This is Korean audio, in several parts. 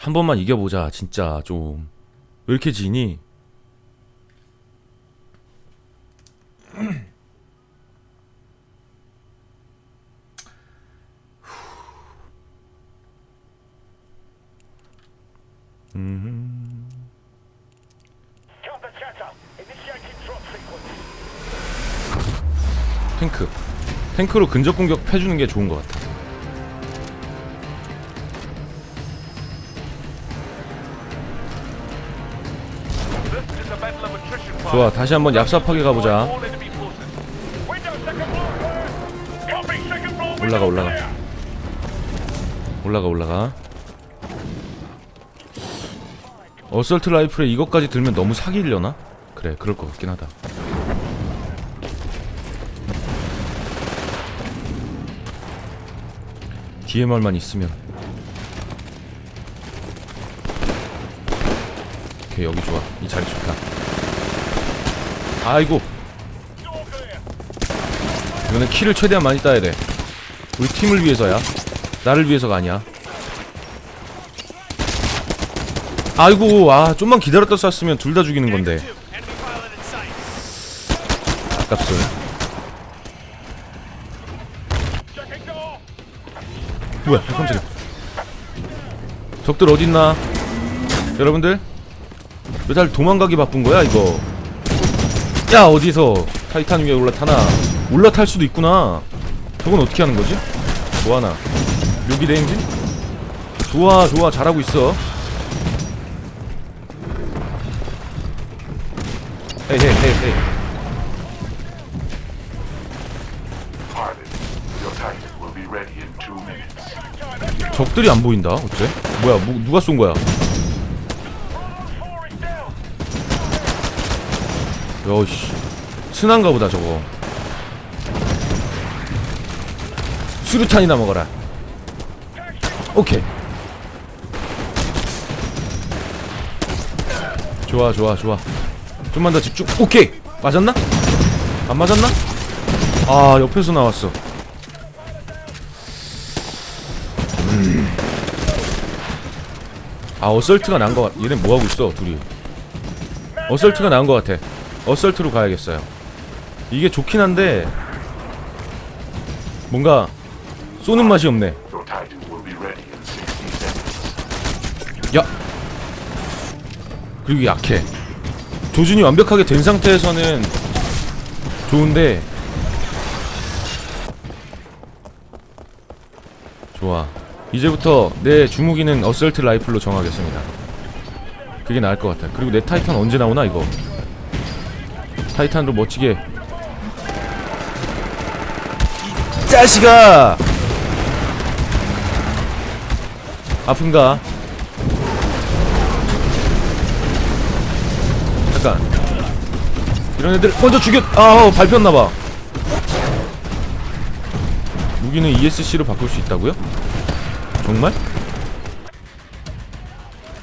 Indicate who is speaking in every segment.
Speaker 1: 한 번만 이겨보자 진짜 좀 왜 이렇게 지니? 탱크 탱크로 근접 공격 해주는 게 좋은 것 같아 좋아 다시 한번 얍삽하게 가보자. 올라가 올라가. 올라가 올라가 어설트 라이플에 이것까지 들면 너무 사기려나? 그래 그럴 것 같긴 하다 DMR만 있으면 오케이 여기 좋아 이 자리 좋다 아이고. 이거는 키를 최대한 많이 따야 돼. 우리 팀을 위해서야. 나를 위해서가 아니야. 아이고 아 좀만 기다렸다 쐈으면 둘 다 죽이는 건데. 아깝소. 뭐야 아, 깜짝이야. 적들 어딨나? 여러분들? 왜 잘 도망가기 바쁜 거야 이거 야 어디서? 타이탄 위에 올라타나? 올라탈 수도 있구나. 저건 어떻게 하는 거지? 뭐하나? 묘기 대행진? 좋아 좋아. 잘하고 있어.
Speaker 2: minutes.
Speaker 1: 적들이 안 보인다 어째? 뭐야 뭐, 누가 쏜 거야 여씨. 순한가 보다 저거. 수류탄이나 먹어라. 오케이. 좋아 좋아 좋아. 좀만 더 집중. 오케이. 맞았나? 안 맞았나? 아 옆에서 나왔어. 음. 아 어설트가 난 거 같... 얘네 뭐하고 있어 둘이? 어설트가 나은 것 같아. 어설트로 가야겠어요. 이게 좋긴 한데 뭔가 쏘는 맛이 없네.
Speaker 2: Your Titan will be ready in 60 seconds.
Speaker 1: 야. 그리고 약해. 조준이 완벽하게 된 상태에서는 좋은데 좋아. 이제부터 내 주무기는 어설트 라이플로 정하겠습니다. 그게 나을 것 같아. 그리고 내 타이탄 언제 나오나 이거? 타이탄으로 멋지게. 이 자식아! 아픈가? 잠깐. 이런 애들 먼저 죽여. 아, 어, 밟혔나봐. 무기는 ESC로 바꿀 수 있다고요? 정말?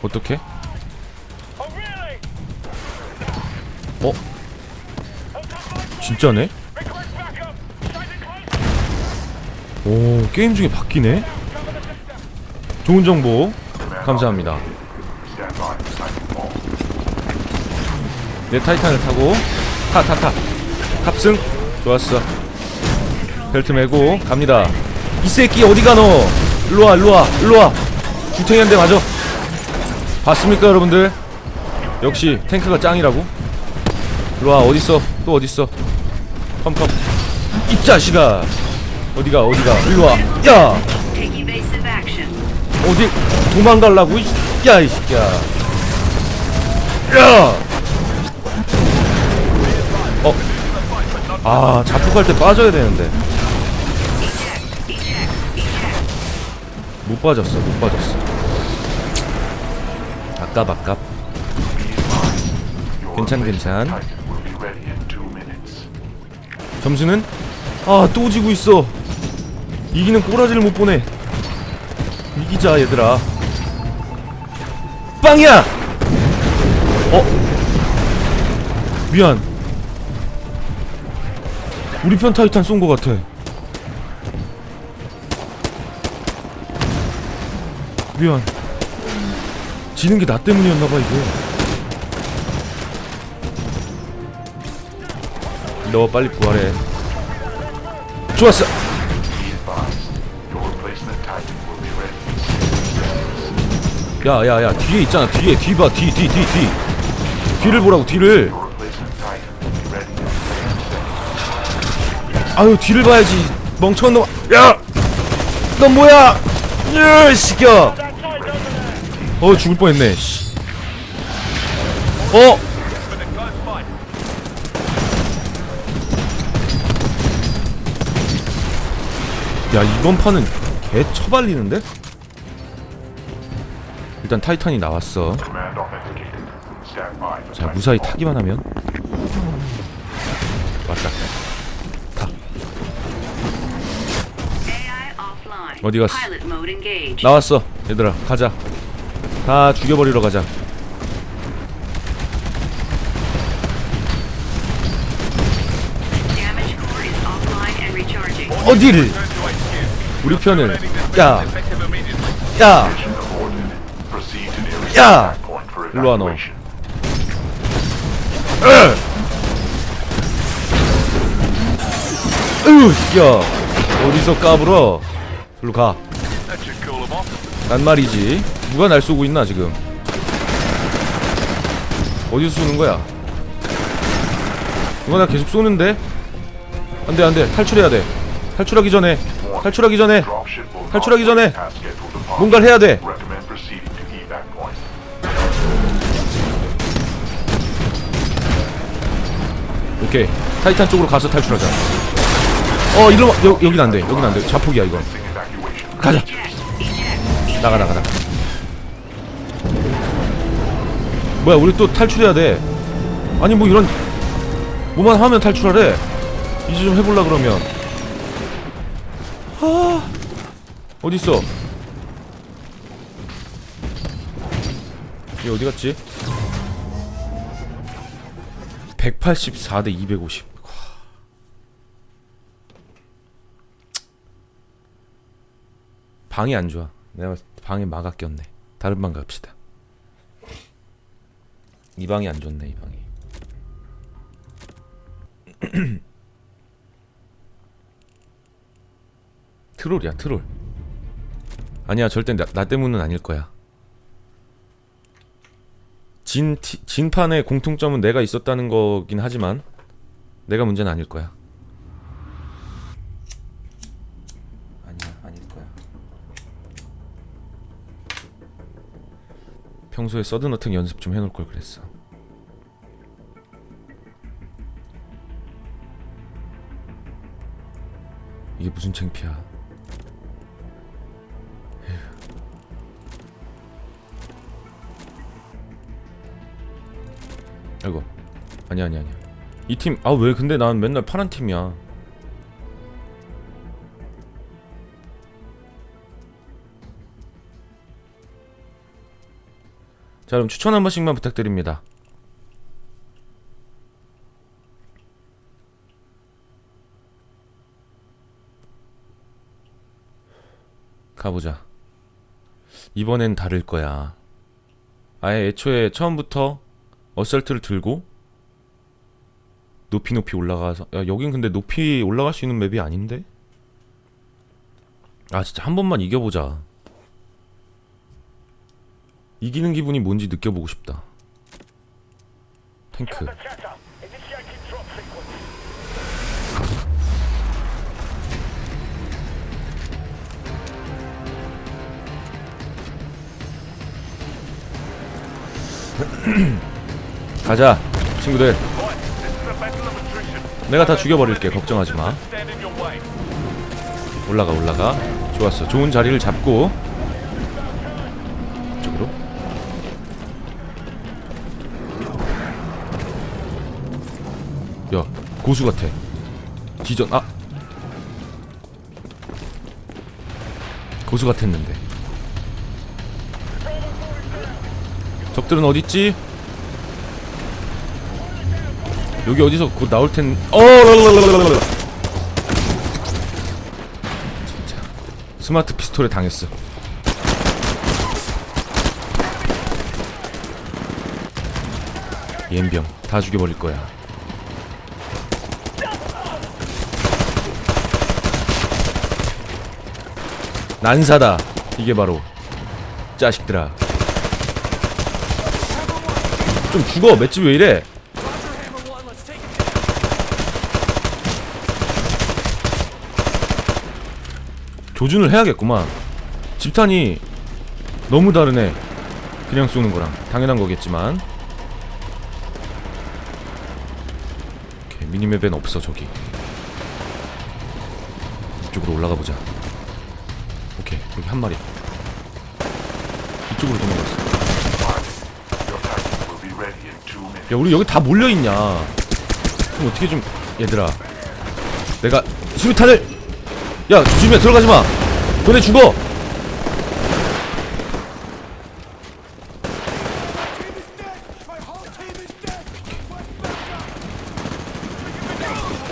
Speaker 1: 어떻게? 어? 진짜네? 오 게임 중에 바뀌네? 좋은 정보. 감사합니다. 내 타이탄을 타고. 타 타 타. 탑승? 좋았어. 벨트 메고 갑니다. 이 새끼 어디 가노? 일로와 일로와 일로와. 주탱이 한대 맞아. 봤습니까 여러분들? 역시 탱크가 짱이라고? 일로와 어딨어? 또 어딨어 컴컴 이 자식아 어디가 어디가 일로 와 야
Speaker 3: Take evasive action.
Speaker 1: 어디 도망갈라고? 야, 이 새끼야. 야! 어. 아, 자폭할 때 빠져야 되는데. 못 빠졌어, 못 빠졌어. 아깝, 아깝. 괜찮, 괜찮. 점수는? 아, 또 지고 있어. 이기는 꼬라지를 못 보네. 이기자, 얘들아. 빵이야! 어? 미안. 우리 편 타이탄 쏜거 같아. 미안. 지는 게 나 때문이었나봐 이거 너 빨리 부활해 좋았어. 야야야 뒤에 있잖아 뒤에 뒤봐 뒤 뒤 뒤뒤 뒤를 보라고 뒤를
Speaker 2: Your replacement Titan will be ready in 10 seconds.
Speaker 1: 아유 뒤를 봐야지 멍청한 놈 야! 넌 뭐야 으 시겨 어 죽을 뻔했네 씨. 어? 야 이번 판은 개 처발리는데? 일단 타이탄이 나왔어 자 무사히. 타기만 하면 왔다
Speaker 3: offline.
Speaker 1: 어디 갔어? 나왔어 얘들아 가자 다 죽여버리러 가자. 어디를. 우리 편을 야. 야! 야!
Speaker 2: contact point for
Speaker 1: 일로 와, 너. 으, 야 어디서 까불어 일로
Speaker 4: them off.
Speaker 1: 말이지 누가 날 쏘고 있나 지금 어디서 쏘는 거야 누가 나 계속 쏘는데 안돼 안돼 탈출해야 돼 탈출하기 전에 탈출하기 전에 탈출하기 전에. 뭔가를 해야 돼. 오케이 타이탄 쪽으로 가서 탈출하자 어 와. 여, 여긴 안 돼 여긴 안 돼 자폭이야 이거
Speaker 2: Commencing evacuation.
Speaker 1: 가자. 나가 나가 나가 뭐야 우리 또 탈출해야 돼 아니 뭐 이런 뭐만 하면 탈출하래 이제 좀 해볼라 그러면 아 어딨어? 얘 어디 갔지? 184 대 250 와. 방이 안 좋아. 내가 방에 마가 꼈네. 다른 방 갑시다. 이 방이 안 좋네 이 방이. 트롤이야 트롤 아니야 절대 나, 나 때문은 아닐 거야 진 티- 진판의 공통점은 내가 있었다는 거긴 하지만 내가 문제는 아닐 거야 아니야 아닐 거야 평소에 서든어택 연습 좀 해놓을 걸 그랬어. 이게 무슨 창피야? 아이고 아니 아니 아니야. 이팀 아 왜 근데 난 맨날 파란 팀이야. 자 그럼 추천 한 번씩만 부탁드립니다. 가보자. 이번엔 다를 거야. 아예 애초에 처음부터 어설트를 들고 높이 높이 올라가서 야 여긴 근데 높이 올라갈 수 있는 맵이 아닌데? 아 진짜 한 번만 이겨보자. 이기는 기분이 뭔지 느껴보고 싶다. 탱크. 가자, 친구들. 내가 다 죽여버릴게. 걱정하지 마.
Speaker 4: Stand in your way.
Speaker 1: 올라가, 올라가. 좋았어. 좋은 자리를 잡고. 이쪽으로. 야, 고수 같아. 지전, 아. 고수 같았는데. 적들은 어딨지? 여기 어디서 곧 나올 텐. 어. 진짜 스마트 피스톨에 당했어. 옌병 다 죽여버릴 거야. 난사다. 이게 바로 자식들아. 좀 죽어. 맷집 왜 이래? 조준을 해야겠구만. 집탄이 너무 다르네. 그냥 쏘는 거랑 당연한 거겠지만. 오케이, 미니맵엔 없어 저기. 이쪽으로 올라가 보자. 오케이 여기 한 마리. 이쪽으로 도망갔어. 야 우리 여기 다 몰려 있냐? 그럼 어떻게 좀 얘들아. 내가 수류탄을 야 조심해 들어가지 마. 너네 죽어.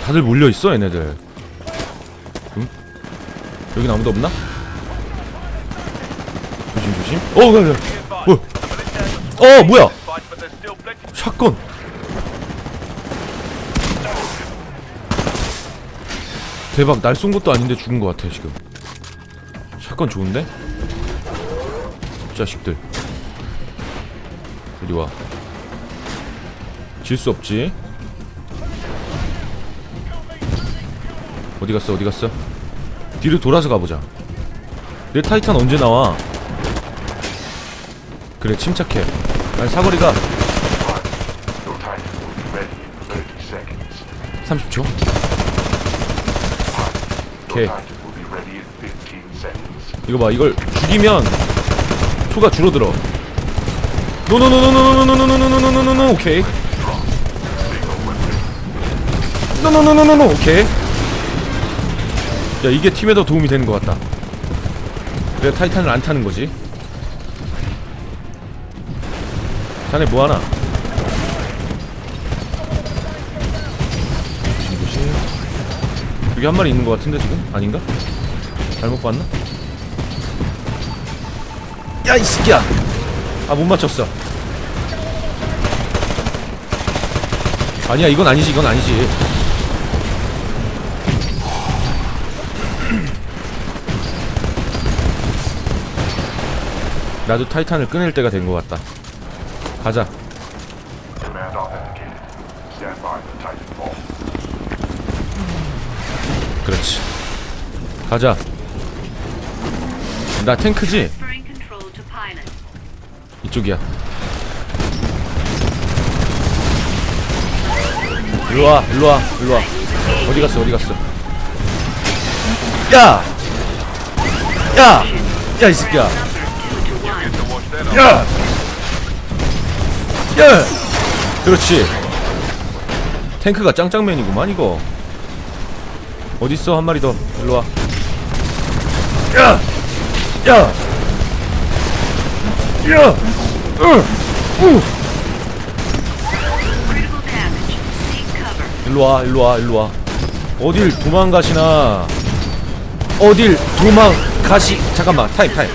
Speaker 1: 다들 몰려 있어 얘네들. 응? 여긴 아무도 없나? 조심 조심. 어. 어, 어 뭐야? 샷건 대박 날 쏜 것도 아닌데 죽은 것 같아 지금. 샷건 좋은데? 자식들. 이리 와. 질 수 없지. 어디 갔어 어디 갔어? 뒤로 돌아서 가보자. 내 타이탄 언제 나와? 그래 침착해. 난 사거리가.
Speaker 2: Your titan will be ready. In 30 seconds.
Speaker 1: 30초?
Speaker 2: Your
Speaker 1: 오케이.
Speaker 2: titan will be ready in 15 seconds.
Speaker 1: 이거 봐 이걸 죽이면 초가 줄어들어. 노노노노노노노노노노노노노노 오케이. 노노노노노노 오케이. 야 이게 팀에 더 도움이 되는 것 같다. 내가 타이탄을 안 타는 거지? 자네 뭐하나 여기 한 마리 있는 것 같은데 지금? 아닌가? 잘못 봤나? 야 이 새끼야! 아 못 맞췄어. 아니야 이건 아니지 이건 아니지. 나도 타이탄을 꺼낼 때가 된 것 같다. 가자 그렇지 가자 나 탱크지? 이쪽이야. 일로와, 일로와, 일로와. 어디 갔어, 어디 갔어? 야! 야! 야, 이 새끼야. 야! 야! 그렇지. 탱크가 짱짱맨이구만, 이거. 어딨어, 한 마리 더. 일로와. 야! 야! 야! 일로와 일로와 일로와 어딜 도망가시나 어딜 도망가시 잠깐만 타임 타임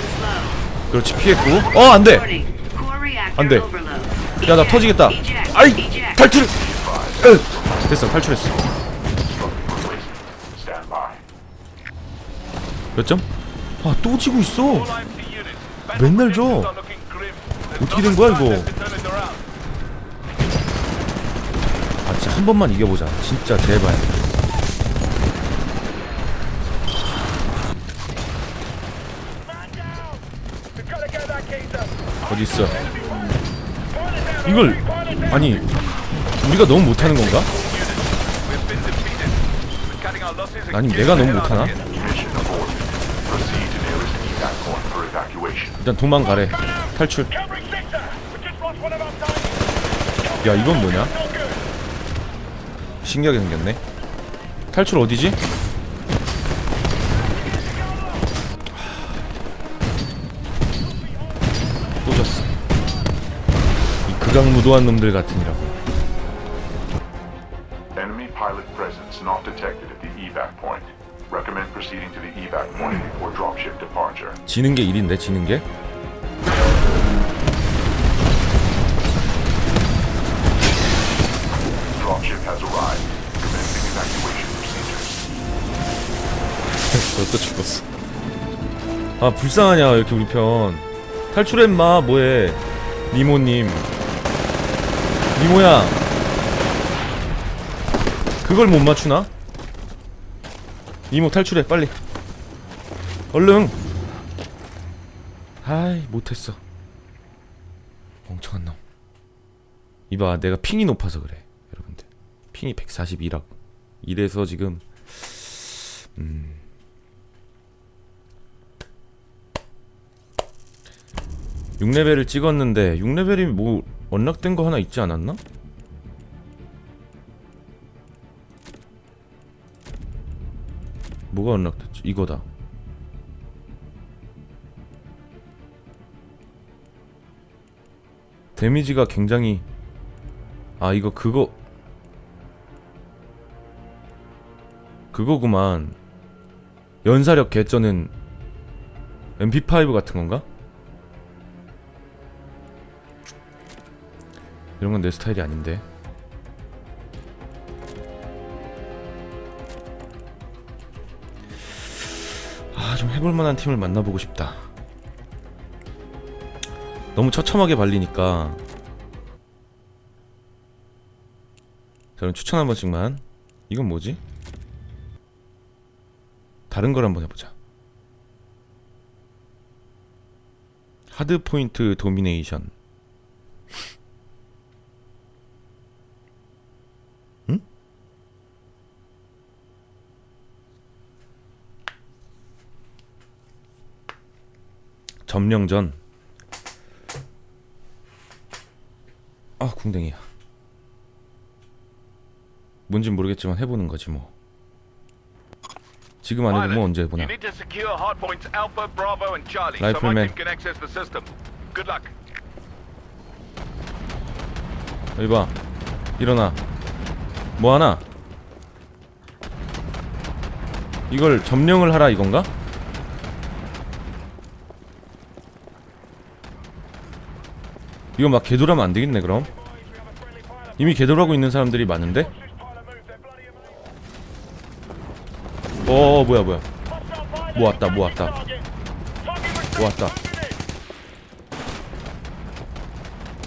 Speaker 1: 그렇지 피했고 어 안돼
Speaker 3: Warning. Core reactor
Speaker 1: 안 돼.
Speaker 3: overload.
Speaker 1: 야나 터지겠다. 아이. 탈출 으, 됐어 탈출했어 몇 점? 아 또 지고 있어. 맨날.
Speaker 4: There's
Speaker 1: 어떻게 된 거야 이거. 아 진짜 한 번만 이겨보자 진짜 제발. 어디 있어 이걸 아니 우리가 너무 못하는 건가?
Speaker 4: Getting
Speaker 1: 내가 너무 못하나? 일단 도망가래 탈출. 야 이건 뭐냐? 신기하게 생겼네 탈출 어디지? 또 졌어 이 극악무도한 놈들 같으니라고
Speaker 2: Enemy pilot presence not detected at the evac point. Recommend proceeding to the that point before dropship departure.
Speaker 1: 지는 게 일인데 지는 게? Dropship has arrived. Commencing evacuation procedures. 너또 죽었어. 아 불쌍하냐 이렇게 우리 편. 탈출해 마 뭐해? 니모님. 니모야. 그걸 못 맞추나? 니모 탈출해 빨리. 얼른. 아이 못했어. 멍청한 놈. 이봐 내가 핑이 높아서 그래 여러분들. 핑이 142라고. 이래서 지금 음. 6레벨을 찍었는데 6레벨이 뭐 언락된 거 하나 있지 않았나? 뭐가 언락됐지? 이거다 데미지가 굉장히 아 이거 그거 그거구만. 연사력 개쩌는 MP5 같은 건가? 이런 건 내 스타일이 아닌데. 아 좀 해볼 만한 팀을 만나보고 싶다 너무 처참하게 발리니까. 저는 추천 한 번씩만. 이건 뭐지? 다른 걸 한번 해보자. 하드 포인트 도미네이션. 응? 점령전 아 궁뎅이야 뭔진 모르겠지만 해보는 거지 뭐 지금 안 해보면 언제 해보나.
Speaker 4: Good luck.
Speaker 1: 여기 봐 일어나 뭐하나 이걸 점령을 하라 이건가? 이거 막 개돌하면 안 되겠네 그럼 이미 개돌하고 있는 사람들이 많은데? 어 뭐야 뭐야 뭐 왔다 뭐 왔다 뭐 왔다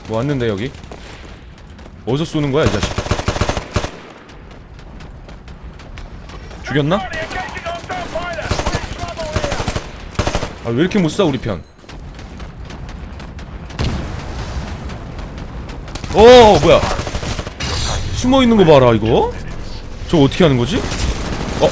Speaker 1: 뭐 왔는데 여기? 어디서 쏘는 거야 이 자식 죽였나? 아 왜 이렇게 못쏴 우리 편 어 뭐야 숨어 있는 거 봐라 이거 저거 어떻게 하는 거지? 어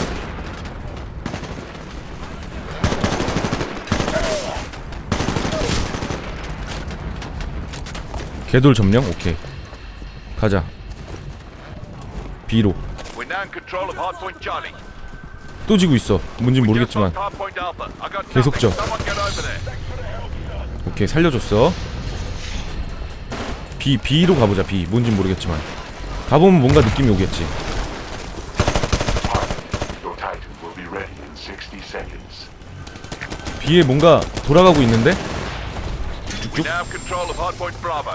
Speaker 1: 개돌 점령 오케이 가자 B로
Speaker 4: Charlie.
Speaker 1: 또 지고 있어 뭔진
Speaker 4: Just
Speaker 1: 모르겠지만
Speaker 4: lost hardpoint Alpha. I got
Speaker 1: 계속
Speaker 4: nothing.
Speaker 1: 져.
Speaker 4: Someone get over there.
Speaker 1: 오케이 살려줬어 B B로 가보자 B 뭔진 모르겠지만 가보면 뭔가 느낌이 오겠지.
Speaker 2: Your Titan will be ready in 60 seconds.
Speaker 1: B에 뭔가 돌아가고 있는데?
Speaker 4: Bravo.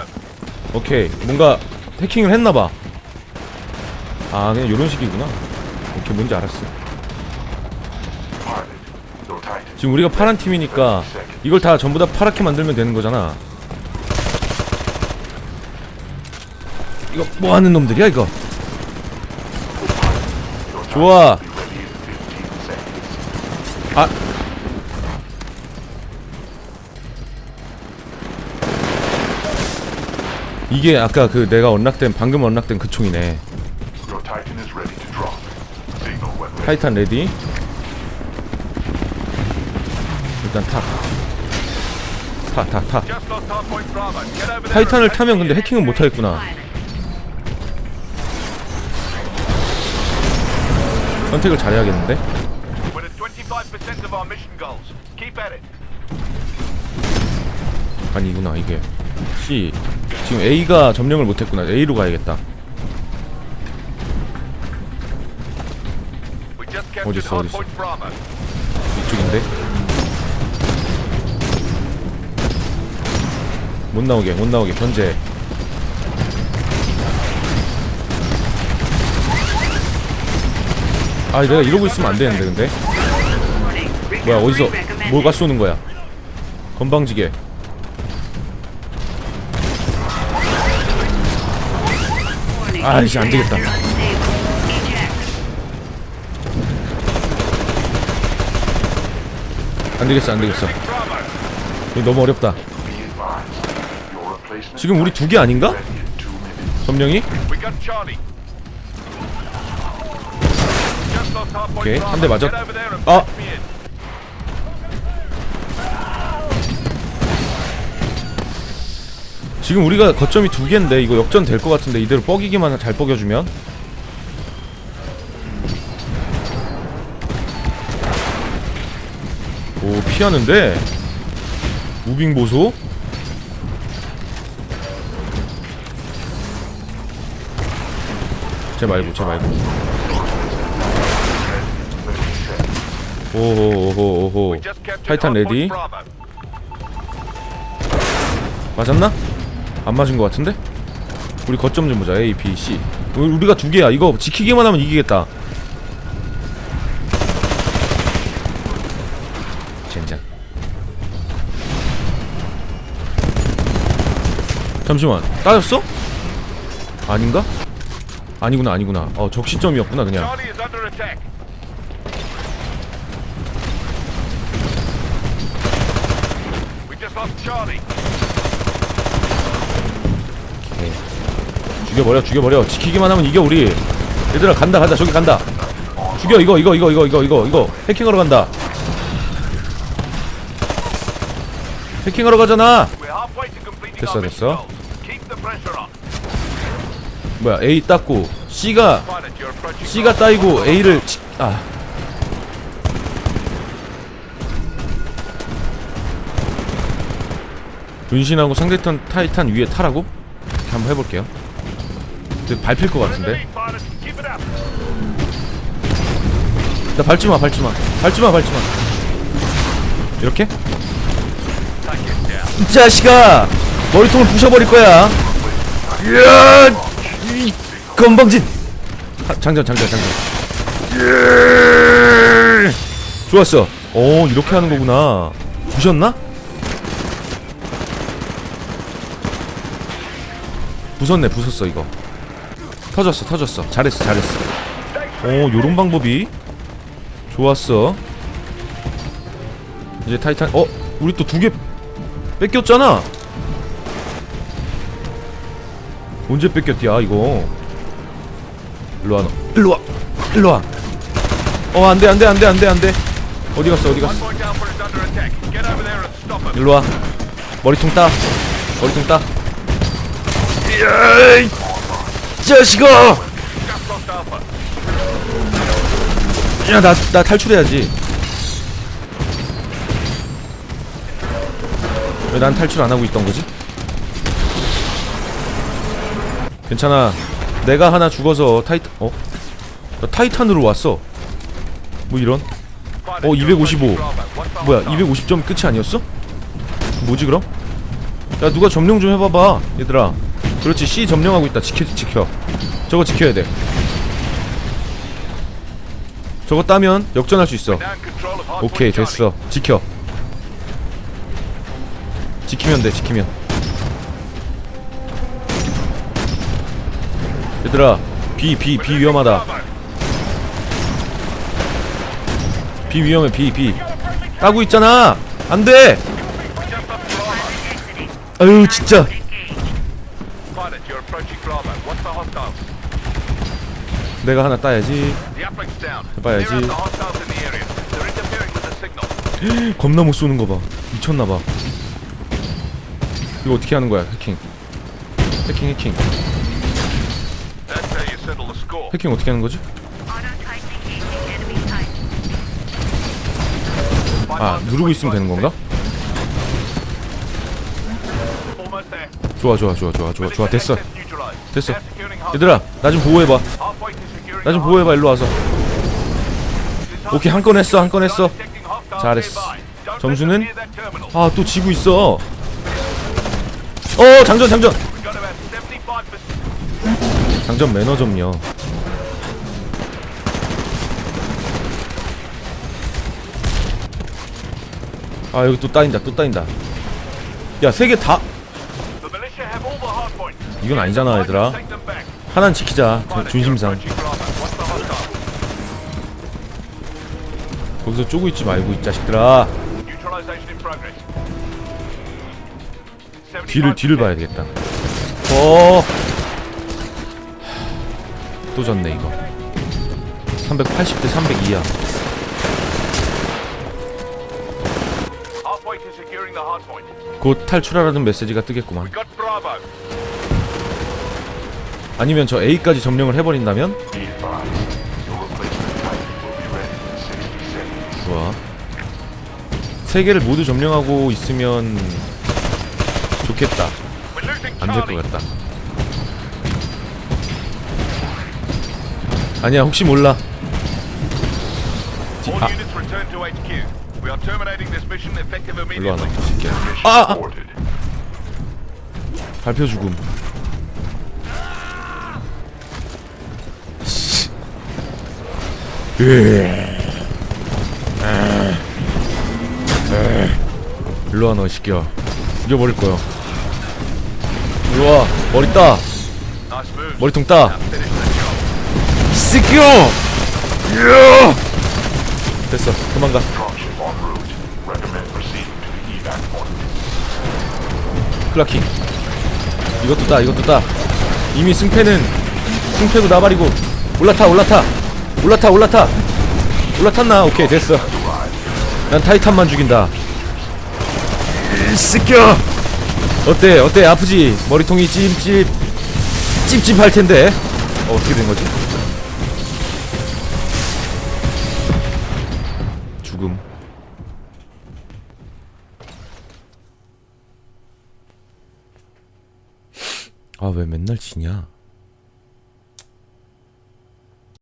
Speaker 1: 오케이. 뭔가 해킹을 했나봐. 아 그냥 요런 식이구나. 오케이 뭔지 알았어. 지금 우리가 파란 팀이니까 이걸 다 전부 다 파랗게 만들면 되는 거잖아 이거 뭐 하는 놈들이야 이거 좋아
Speaker 2: Be ready in 15 seconds.
Speaker 1: 아 이게 아까 그 내가 언락된 방금 언락된 그 총이네. 타이탄 레디 일단
Speaker 4: Bravo. Get over there.
Speaker 1: 타이탄을 타면 근데 해킹은 못하겠구나 선택을 잘해야겠는데
Speaker 4: We're at 25% of our mission goals. Keep at it.
Speaker 1: 아니구나 이게 C 지금 A가 점령을 못했구나 A로 가야겠다
Speaker 4: We just captured
Speaker 1: 어딨어, 어딨어?
Speaker 4: hardpoint Bravo.
Speaker 1: 이쪽인데 못 나오게 못 나오게 견제 아 내가 이러고 있으면 안 되는데 근데. 뭐야 어디서 뭐가 쏘는 거야 건방지게. 아이씨, 안 되겠다.
Speaker 3: Reactor unstable. Eject.
Speaker 1: 안 되겠어 안 되겠어
Speaker 4: Bravo.
Speaker 1: 이거 너무 어렵다 지금 우리 두 개 아닌가? 점령이? 오케이,
Speaker 4: Bravo.
Speaker 1: 한대 맞았- 아. 지금 우리가 거점이 두 개인데 이거 역전 될 것 같은데 이대로 뻐기기만 잘 뻐겨주면 오 피하는데 무빙 보소 쟤 말고 쟤 말고 오호 오호 오호
Speaker 4: We just captured
Speaker 1: 타이탄 레디. 맞았나? 안 맞은 것 같은데? 우리 거점 좀 보자 A, B, C 우리- 우리가 두 개야 이거 지키기만 하면 이기겠다 젠장 잠시만 따였어? 아닌가? 아니구나 아니구나 어 적시점이었구나 그냥
Speaker 4: Charlie Charlie.
Speaker 1: 죽여버려 죽여버려 지키기만 하면 이겨 우리 얘들아 간다 간다 저기 간다 죽여 이거 이거 이거 이거 이거 이거 이거 해킹하러 간다 해킹하러 가잖아
Speaker 4: We're halfway to completing
Speaker 1: 됐어,
Speaker 4: our mission
Speaker 1: 됐어.
Speaker 4: goals. Keep the pressure up.
Speaker 1: 뭐야 A 땄고 C가
Speaker 4: Pilot, you're approaching
Speaker 1: C가 따이고 A를 치, 아 분신하고 상대편 타이탄 위에 타라고? 이렇게 한번 해볼게요 근데 밟힐 것 같은데. 나 밟지마 밟지마 밟지마 밟지마 이렇게? 이 자식아 머리통을 부셔버릴 거야 이야 이 건방진 하, 장전 장전 장전 이야. 좋았어 오 이렇게 하는 거구나 부셨나? 부쉈네 부쉈어 이거. 터졌어 터졌어. 잘했어 잘했어. 오 요런 방법이? 좋았어. 이제 타이탄 어? 우리 또 두 개 뺏겼잖아! 언제 뺏겼디야 이거? 일로와 너 일로와 일로와. 어 안돼 안돼 안돼 안돼 안돼. 어디 갔어 어디 갔어?
Speaker 4: Point Alpha is under attack. Get over there and stop him.
Speaker 1: 일로와. 머리통 따. 머리통 따 야이 자식아. 야나 나 탈출해야지 왜 난 탈출 안 하고 있던 거지? 괜찮아 내가 하나 죽어서 타이탄 어? 나 타이탄으로 왔어 뭐 이런 어,
Speaker 4: you're
Speaker 1: 255.
Speaker 4: approaching Bravo. What's the
Speaker 1: 뭐야
Speaker 4: hostile?
Speaker 1: 250점 끝이 아니었어? 뭐지 그럼? 야 누가 점령 좀 해봐봐 얘들아 그렇지 C 점령하고 있다. 지켜 지켜. 저거 지켜야 돼. 저거 따면 역전할 수 있어. 오케이. 됐어. 지켜. 지키면 돼 지키면. 얘들아 B B B 위험하다. B 위험해 B B. 따고 있잖아. 안돼. 아유 진짜 내가 하나 따야지
Speaker 4: The uplink's down.
Speaker 1: 봐야지.
Speaker 4: Clear out the hostiles in the area. They're interfering with the signal.
Speaker 1: 겁나 못 쏘는 거 봐 미쳤나 봐 이거 어떻게 하는 거야 해킹 해킹 해킹. 해킹 어떻게 하는 거지? 아 누르고 있으면 되는 건가? 좋아 좋아 좋아 좋아 좋아 좋아 됐어. 됐어. 얘들아 나 좀 보호해봐 나 좀 보호해봐 일로 와서 오케이 한 건 했어 한 건 했어 잘했어. 점수는? 아 또 지고 있어 어 장전 장전
Speaker 4: We've got about 75%
Speaker 1: 장전 매너 점요 아 여기 또 따인다 또 따인다 야 세 개다 이건 아니잖아 얘들아. 하나는 지키자 저,
Speaker 4: hostile?
Speaker 1: 거기서 쪼고 있지 말고 이 자식들아. 뒤를
Speaker 4: 75%.
Speaker 1: 뒤를 봐야 되겠다 어. 또 졌네 이거 380대 302야
Speaker 4: Halfway to securing the hard point.
Speaker 1: 곧 탈출하라는 메시지가 뜨겠구만. 아니면 저 A까지 점령을 해버린다면
Speaker 2: Be advised, your replacement Titan will be ready in 60 seconds.
Speaker 1: 좋아 세 개를 모두 점령하고 있으면 좋겠다 안 될 것. 같다 아니야 혹시 몰라 아 일로
Speaker 2: Mission
Speaker 1: 아! 아! 발표 죽음 일로 와너 새끼야 죽여버릴 거야 일로 와 머리 따. 머리통 따 야! 됐어 도망가. 클라킹 이것도 따 이것도 따 이미 승패는 승패도 나발이고 올라타 올라타 올라타 올라타. 올라탔나? 오케이 됐어. 난 타이탄만 죽인다. 이 새끼야 어때 어때? 아프지? 머리통이 찜찜 찝찝할 텐데. 어, 어떻게 된 거지? 죽음. 아 왜 맨날 지냐